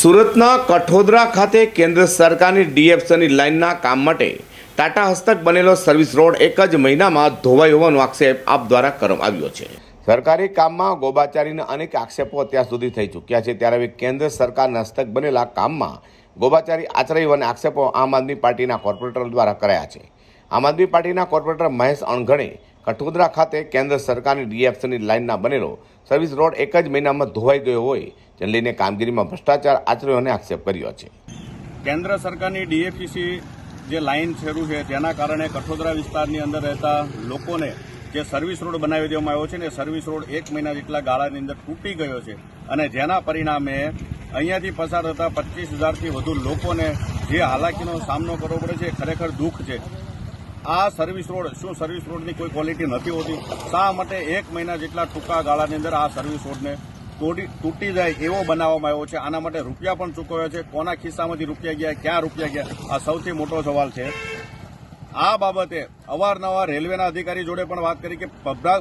સુરતના કઠોદરા ખાતે કેન્દ્ર સરકારની ડીએફસીની લાઇનના કામ માટે ટાટા હસ્તક બનેલો સર્વિસ રોડ એક જ મહિનામાં ધોવાઈ હોવાનો આક્ષેપ આપ દ્વારા કરવામાં આવ્યો છે. સરકારી કામમાં ગોબાચારીના અનેક આક્ષેપો અત્યાર સુધી થઈ ચૂક્યા છે. ત્યારે હવે કેન્દ્ર સરકારના હસ્તક બનેલા કામમાં ગોબાચારી આચરાઈ હોવાના આક્ષેપો આમ આદમી પાર્ટીના કોર્પોરેટર દ્વારા કરાયા છે. આમ આદમી પાર્ટીના કોર્પોરેટર મહેશ અણઘણે કઠોદરા ખાતે કેન્દ્ર સરકારની ડીએફસીની લાઇનના બનેલો સર્વિસ રોડ એક જ મહિનામાં ધોવાઈ ગયો હોય, જેને લઈને કામગીરીમાં ભ્રષ્ટાચાર, આચર્યો અને આક્ષેપ કર્યો છે. કેન્દ્ર સરકારની ડીએફસીસી જે લાઇન શરૂ છે તેના કારણે કઠોદરા વિસ્તારની અંદર રહેતા લોકોને જે સર્વિસ રોડ બનાવી દેવામાં આવ્યો છે ને સર્વિસ રોડ એક મહિના જેટલા ગાળાની અંદર તૂટી ગયો છે અને જેના પરિણામે અહીંયાથી પસાર થતા પચીસ હજારથી વધુ લોકોને જે હાલાકીનો સામનો કરવો પડે છે ખરેખર દુઃખ છે. આ સર્વિસ રોડ શું સર્વિસ રોડની કોઈ ક્વોલિટી નથી હોતી? શા માટે એક મહિના જેટલા ટૂંકા ગાળાની અંદર આ સર્વિસ રોડને તોડી, તૂટી જાય એવો બનાવવામાં આવ્યો છે? આના માટે રૂપિયા પણ ચૂકવ્યા છે. કોના ખિસ્સામાંથી રૂપિયા ગયા, ક્યાં રૂપિયા ગયા? આ સૌથી મોટો સવાલ છે. આ બાબતે અવારનવાર રેલવેના અધિકારી જોડે પણ વાત કરી કે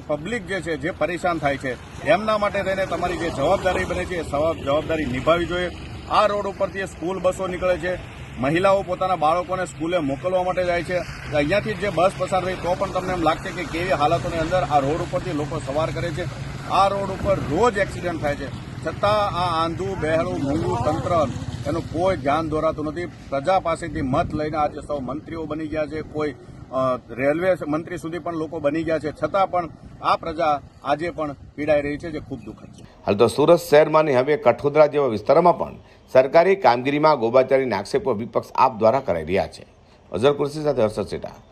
પબ્લિક જે છે, જે પરેશાન થાય છે, એમના માટે થઈને તમારી જે જવાબદારી બને છે, એ જવાબદારી નિભાવી જોઈએ. આ રોડ ઉપરથી સ્કૂલ બસો નીકળે છે. મહિલાઓ પોતાના બાળકોને સ્કૂલે મોકલવા માટે જાય છે. અહીંયાથી જે બસ પસાર થઈ, તો પણ તમને એમ લાગશે કે કેવી હાલતોની અંદર આ રોડ ઉપરથી લોકો સવાર કરે છે. આ રોડ ઉપર રોજ એક્સિડન્ટ થાય છે. છતાં આ આંધું, બહેરું, મૂંગું તંત્ર એનું કોઈ ધ્યાન દોરાતું નથી. પ્રજા પાસેથી મત લઈને આજે સૌ મંત્રીઓ બની ગયા છે. કોઈ રેલવે મંત્રી સુધી પણ લોકો બની ગયા છે. છતાં પણ આ પ્રજા આજે પણ પીડાઈ રહી છે, જે ખૂબ દુઃખદ છે. હાલ તો સુરત શહેરમાં હવે કઠોદરા જેવા વિસ્તારોમાં પણ સરકારી કામગીરીમાં ગોબાચારીના આક્ષેપો વિપક્ષ આપ દ્વારા કરાઈ રહ્યા છે. અઝર કુર્સી સાથે હર્ષદ સેટા.